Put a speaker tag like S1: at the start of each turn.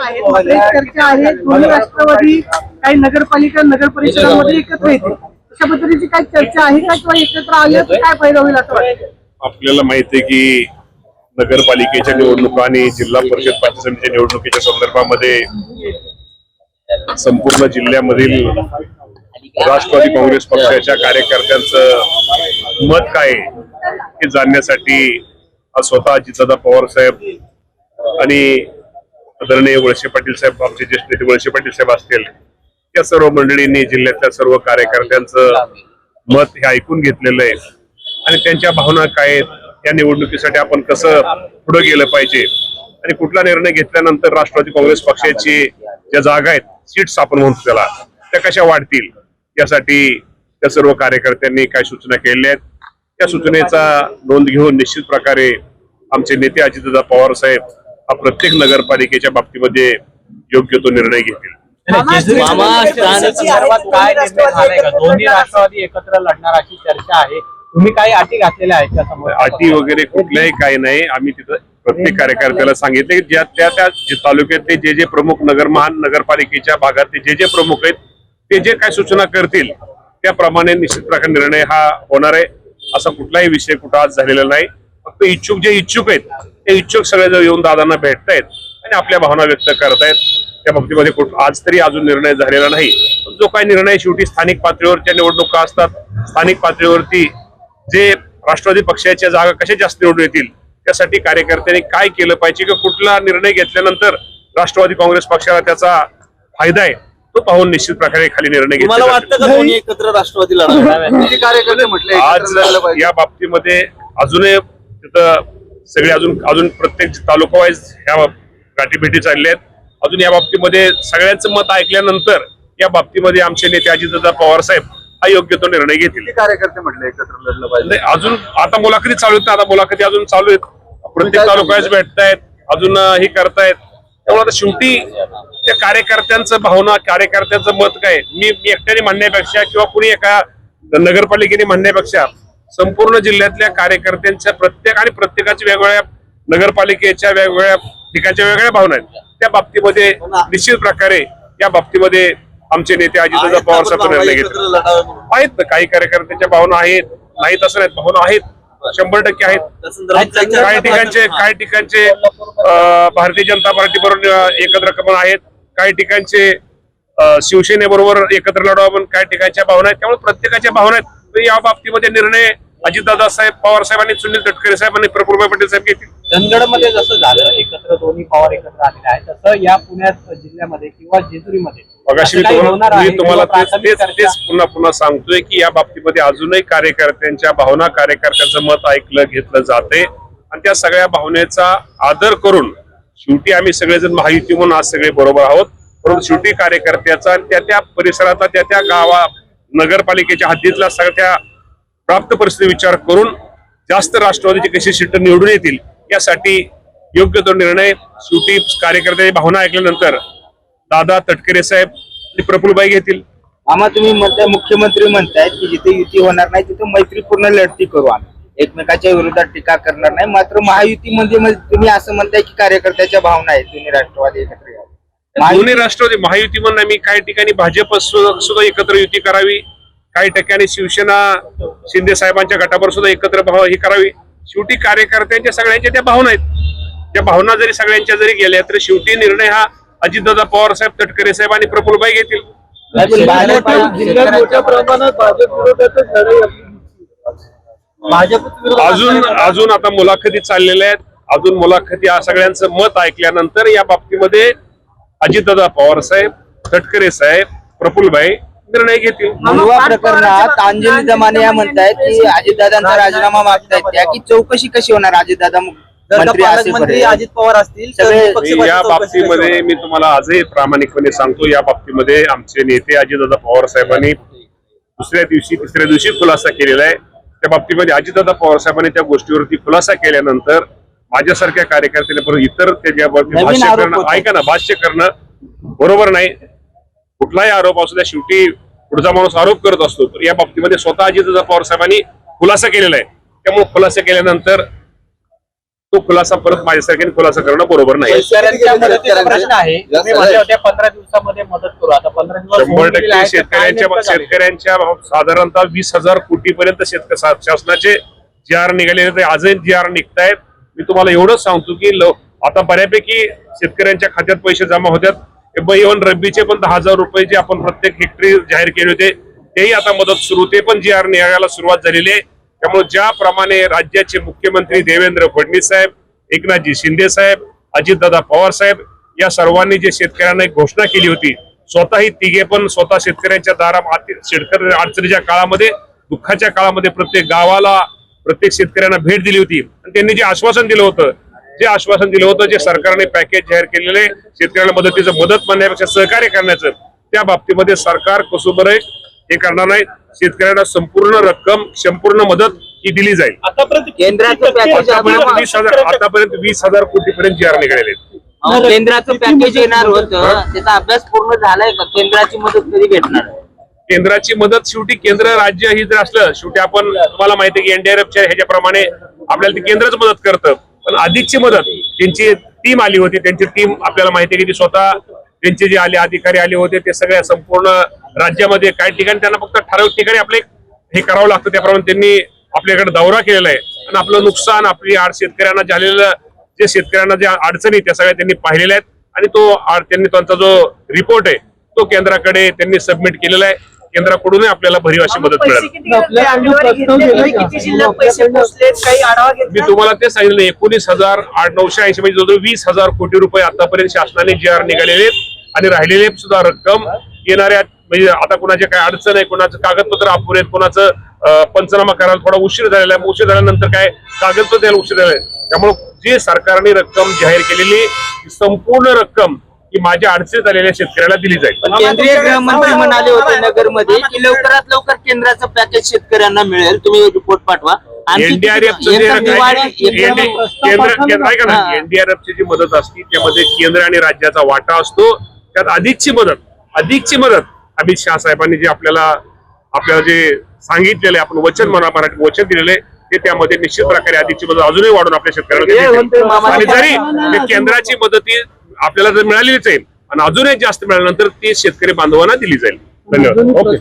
S1: आहेत मात्र एक चर्चा आहे दोन्ही राष्ट्रवादी काही नगरपालिका नगर परिषदामध्ये एकत्र येतील अशा पद्धतीची काही चर्चा आहे का किंवा एकत्र आले तर काय फायदा होईल असं वाटतं?
S2: आपल्याला माहिती आहे की नगरपालिकेच्या निवडणुका आणि जिल्हा परिषद पंचायत समितीच्या निवडणुकीच्या संदर्भामध्ये संपूर्ण जिल्ह्यामधील राष्ट्रवादी काँग्रेस पक्षाच्या कार्यकर्त्यांचं मत काय हे जाणण्यासाठी आज स्वतः अजितदादा पवार साहेब आणि आदरणीय वळसे पाटील साहेब आमचे ज्येष्ठ नेते वळसे पाटील साहेब असतील या सर्व मंडळींनी जिल्ह्यातल्या सर्व कार्यकर्त्यांचं मत हे ऐकून घेतलेलं आहे. आणि त्यांच्या भावना काय आहेत या निवडणुकीसाठी आपण कसं पुढे गेलं पाहिजे? आणि कुठला निर्णय घेतल्यानंतर राष्ट्रवादी काँग्रेस पक्षाची ज्या जागा आहेत सीट्स आपण म्हणतो त्याला त्या कशा वाढतील? यासाठी त्या सर्व कार्यकर्त्यांनी काय सूचना केलेल्या आहेत? त्या सूचनेचा नोंद घेऊन निश्चित प्रकारे आमचे नेते अजितदा पवार साहेब हा प्रत्येक नगरपालिकेच्या बाबतीमध्ये योग्य तो निर्णय घेतील.
S3: मामा स्थानिक संदर्भात काय निर्णय झालाय का? दोन्ही राष्ट्रवादी एकत्र लढणार अशी चर्चा आहे. तुम्ही काही अटी घातलेल्या आहेत त्या समोर?
S2: अटी वगैरे कुठल्याही काही नाही. आम्ही तिथं प्रत्येक कार्यकर्त्याला सांगितले की ज्या त्या त्या जे तालुक्यातले जे जे प्रमुख नगर महान नगरपालिकेच्या भागातले जे जे प्रमुख आहेत ते जे काय सूचना करतील त्याप्रमाणे निश्चित प्रकारे निर्णय हा होणार आहे. असा कुठलाही विषय कुठं आज झालेला नाही. फक्त इच्छुक जे इच्छुक आहेत ते इच्छुक सगळेजण येऊन दादांना भेटतायत आणि आपल्या भावना व्यक्त करतायत. त्या बाबतीमध्ये कुठ- आज तरी अजून निर्णय झालेला नाही. जो काही निर्णय शेवटी स्थानिक पातळीवरच्या निवडणुका असतात स्थानिक पातळीवरती जे राष्ट्रवादी पक्षाच्या जागा कशा जास्त निवडून येतील त्यासाठी कार्यकर्त्यांनी काय केलं पाहिजे किंवा कुठला निर्णय घेतल्यानंतर राष्ट्रवादी काँग्रेस पक्षाला त्याचा फायदा आहे तो पाहून निश्चित प्रकारे खाली निर्णय घेतले
S4: तुम्हाला
S2: जातील.
S4: वाटतं का दोन्ही एकत्र राष्ट्रवादी
S2: आज या बाबतीमध्ये अजूनही तिथं सगळे अजून अजून प्रत्येक तालुका वाईज ह्या गाठीभेटी चालल्या आहेत. अजून या बाबतीमध्ये सगळ्यांचं मत ऐकल्यानंतर या बाबतीमध्ये आमचे नेते अजितदादा पवार साहेब हा योग्य तो निर्णय घेतील.
S4: कार्यकर्ते म्हटले एकत्र लढलं पाहिजे?
S2: अजून आता मुलाखती चालू आहेत ना आता मुलाखती अजून चालू आहेत. प्रत्येक तालुक्यात भेटतायत अजून हे करतायत. त्यामुळे आता शेवटी त्या कार्यकर्त्यांचं भावना कार्यकर्त्यांचं मत काय मी मी एकट्याने म्हणण्यापेक्षा किंवा कुणी एका नगरपालिकेने म्हणण्यापेक्षा संपूर्ण जिल्ह्यातल्या कार्यकर्त्यांच्या प्रत्येक आणि प्रत्येकाच्या वेगवेगळ्या नगरपालिकेच्या वेगवेगळ्या ठिकाणच्या वेगवेगळ्या भावना आहेत. त्या बाबतीमध्ये निश्चित प्रकारे या बाबतीमध्ये आमचे नेते अजितदादा पवार साहेब निर्णय घेतील. आहेत ना काही कार्यकर्त्यांच्या भावना आहेत नाहीत असं नाहीत भावना आहेत. शंभर टक्के आहेत. काही ठिकाणचे काही ठिकाणचे भारतीय जनता पार्टी बरोबर एकत्र कमल आहेत. काही ठिकाणचे शिवसेनेबरोबर एकत्र लढवा पण काही ठिकाणच्या भावना आहेत. त्यामुळे प्रत्येकाच्या भावना आहेत. तर या बाबतीमध्ये निर्णय अजितदादा साहेब पवार साहेबांनी सुनील तटकरे साहेब आणि प्रफुल्लभाई पटेल साहेब घेतील.
S3: चंदगडमध्ये जसं झालं एकत्र दोन्ही पॉवर एकत्र आलेले आहेत तसं या पुण्यात जिल्ह्यामध्ये किंवा जेजुरीमध्ये
S2: मी तुम्हाला मी
S3: आहे
S2: तेच तेच पुन्हा पुन्हा सांगतोय की या बाबतीमध्ये अजूनही कार्यकर्त्यांच्या भावना कार्यकर्त्यांचं मत ऐकलं घेतलं जाते. आणि त्या सगळ्या भावनेचा आदर करून शेवटी आम्ही सगळेजण महायुती म्हणून आज सगळे बरोबर आहोत. परंतु शेवटी कार्यकर्त्याचा आणि त्या त्या परिसराचा त्या त्या गावा नगरपालिकेच्या हद्दीतला सगळ्या प्राप्त परिस्थिती विचार करून जास्त राष्ट्रवादीची कशी सीट निवडून येतील यासाठी योग्य तो निर्णय शेवटी कार्यकर्त्याची भावना ऐकल्यानंतर दादा तटकरे साहेब आणि प्रफुल्लबाई घेतील.
S5: आम्हा तुम्ही म्हणताय मुख्यमंत्री म्हणतायत की जिथे युती होणार नाही तिथे मैत्रीपूर्ण लढती करू आम्ही. एकमेकाच्या विरोधात टीका करणार नाही मात्र महायुती म्हणजे तुम्ही असं म्हणताय की कार्यकर्त्याच्या भावना आहेत तुम्ही राष्ट्रवादी एकत्र
S2: दोन्ही राष्ट्रवादी महायुती म्हणून आम्ही काही ठिकाणी भाजप सुद्धा एकत्र युती करावी. काही ठिकाणी शिवसेना शिंदे साहेबांच्या गटावर सुद्धा एकत्र भाव ही करावी. शेवटी कार्यकर्त्यांच्या सगळ्यांच्या त्या भावना आहेत. त्या भावना जरी सगळ्यांच्या जरी गेल्या तरी शेवटी निर्णय हा अजितदादा पवार साहेब तटकरे साहेब आणि प्रफुल्लबाई घेतील. अजून अजून आता मुलाखती चाललेल्या आहेत. अजून मुलाखती सगळ्यांचं मत ऐकल्यानंतर या बाबतीमध्ये अजितदादा पवार साहेब तटकरे साहेब प्रफुल्लबाई निर्णय घेतील.
S5: मुंडवा प्रकरणात अंजली दमाने या म्हणतायत की अजितदादांचा राजीनामा मागतायत. त्या की चौकशी कशी होणार अजितदादा मंत्री
S4: अजित पवार असतील
S2: या बाबतीमध्ये मी तुम्हाला आजही प्रामाणिकपणे सांगतो या बाबतीमध्ये आमचे नेते अजितदादा पवार साहेबांनी दुसऱ्या दिवशी तिसऱ्या दिवशी खुलासा केलेला आहे. त्या बाबतीमध्ये अजितदादा पवार साहेबांनी त्या गोष्टीवरती खुलासा केल्यानंतर माझ्यासारख्या कार्यकर्त्यांनी परत इतर त्याच्या बाबतीत
S5: नवीन
S2: भाष्य करणं. ऐका ना भाष्य करणं बरोबर नाही. कुठलाही आरोप असू द्या शेवटी पुढचा माणूस आरोप करत असतो. तर या बाबतीमध्ये स्वतः अजितदादा पवार साहेबांनी खुलासा केलेला आहे. त्यामुळे खुलासा केल्यानंतर तो खुलासा परत माझ्यासारख्याने खुलासा करणं बरोबर नाही.
S3: शेतकऱ्यांच्या मदतीचा प्रश्न आहे. तुम्ही म्हणले होते पंधरा दिवसामध्ये मदत करू. आता पंधरा दिवस
S2: शंभर टक्के शेतकऱ्यांच्या? शेतकऱ्यांच्या साधारणतः वीस हजार कोटी पर्यंत शेतक शासनाचे जी आर निघालेले ते आजही जी आर निघतायत. मी तुम्हाला एवढंच सांगतो की ल- आता बऱ्यापैकी शेतकऱ्यांच्या खात्यात पैसे जमा होतात इव्हन रब्बीचे पण दहा हजार रुपये जे आपण प्रत्येक हेक्टरी जाहीर केले होते तेही आता मदत सुरू होते पण जी आर निघायला सुरुवात झालेली आहे. त्यामुळे ज्याप्रमाणे राज्याचे मुख्यमंत्री देवेंद्र फडणवीस साहेब एकनाथजी शिंदे साहेब अजितदादा पवार साहेब या सर्वांनी जे शेतकऱ्यांना एक घोषणा केली होती स्वतःही तिघे पण स्वतः शेतकऱ्यांच्या दारा शेतकरी अडचणीच्या काळामध्ये दुःखाच्या काळामध्ये प्रत्येक गावाला प्रत्येक शेतकऱ्यांना भेट दिली होती. आणि त्यांनी जे आश्वासन दिलं होतं जे आश्वासन दिलं होतं जे सरकारने पॅकेज जाहीर केलेले शेतकऱ्यांना मदतीचं मदत म्हणण्यापेक्षा सहकार्य करण्याचं त्या बाबतीमध्ये सरकार कसोबर हे करणार नाही. शेतकऱ्यांना संपूर्ण रक्कम संपूर्ण मदत ही दिली जाईल.
S3: आतापर्यंत
S2: वीस हजार आतापर्यंत वीस हजार कोटी पर्यंत जी आर निघालेले
S5: केंद्राचं पॅकेज येणार होतं? त्याचा अभ्यास पूर्ण झालाय का? केंद्राची मदत कधी भेटणार?
S2: केंद्राची मदत शेवटी केंद्र राज्य ही जर असलं शेवटी आपण तुम्हाला माहिती की एनडीआरएफच्या ह्याच्याप्रमाणे आपल्याला ते केंद्रच मदत करतं. पण अधिकची मदत त्यांची टीम आली होती त्यांची टीम आपल्याला माहिती आहे की ती स्वतः त्यांचे जे आले अधिकारी आले होते ते सगळ्या संपूर्ण राज्यामध्ये काही ठिकाणी त्यांना फक्त ठराविक ठिकाणी आपले हे करावं लागतं. त्याप्रमाणे त्यांनी आपल्याकडे दौरा केलेला आहे. आणि आपलं नुकसान आपली आड शेतकऱ्यांना झालेलं जे शेतकऱ्यांना ज्या अडचणी त्या सगळ्या त्यांनी पाहिलेल्या आहेत. आणि तो त्यांनी त्यांचा जो रिपोर्ट आहे तो केंद्राकडे त्यांनी सबमिट केलेला आहे. केंद्राकडूनही आपल्याला भरीव अशी मदत मिळेल. मी तुम्हाला ते सांगितलं एकोणीस हजार आठ नऊशे ऐंशी म्हणजे जवळजवळ वीस हजार कोटी रुपये आतापर्यंत शासनाने जी आर निघालेले आहेत आणि राहिलेले सुद्धा रक्कम येणाऱ्या म्हणजे आता कुणाचे काय अडचण आहे कुणाचं कागदपत्र अपुरे आहेत कुणाचं अं, पंचनामा करायला थोडा उशीर झालेला आहे. उशीर झाल्यानंतर काय? कागदपत्र द्यायला उशीर झालाय त्यामुळे जे सरकारने रक्कम जाहीर केलेली संपूर्ण रक्कम ही माझ्या अडचणीत आलेल्या शेतकऱ्याला दिली जाईल.
S5: केंद्रीय गृहमंत्री म्हणाले होते नगरमध्ये की लवकरात लवकर केंद्राचं पॅकेज शेतकऱ्यांना मिळेल. तुम्ही रिपोर्ट पाठवा. आणखी
S2: एनडीआरएफचं जे
S5: दिवाळी- हा.
S2: एनडीआरएफची मदत असते त्यामध्ये केंद्र आणि राज्याचा वाटा असतो. त्यात अधिकची मदत अधिकची मदत अमित शहा साहेबांनी जे आपल्याला आपल्याला जे सांगितलेलं आहे आपण वचन म्हणा मराठी वचन दिलेलं आहे ते त्यामध्ये निश्चित प्रकारे अधिकची मदत अजूनही वाढून आपल्या शेतकऱ्यांना. आणि जरी ते केंद्राची मदती आपल्याला जर मिळालीच आहे आणि अजूनही जास्त मिळाल्यानंतर ती शेतकरी बांधवांना दिली जाईल. धन्यवाद. ओके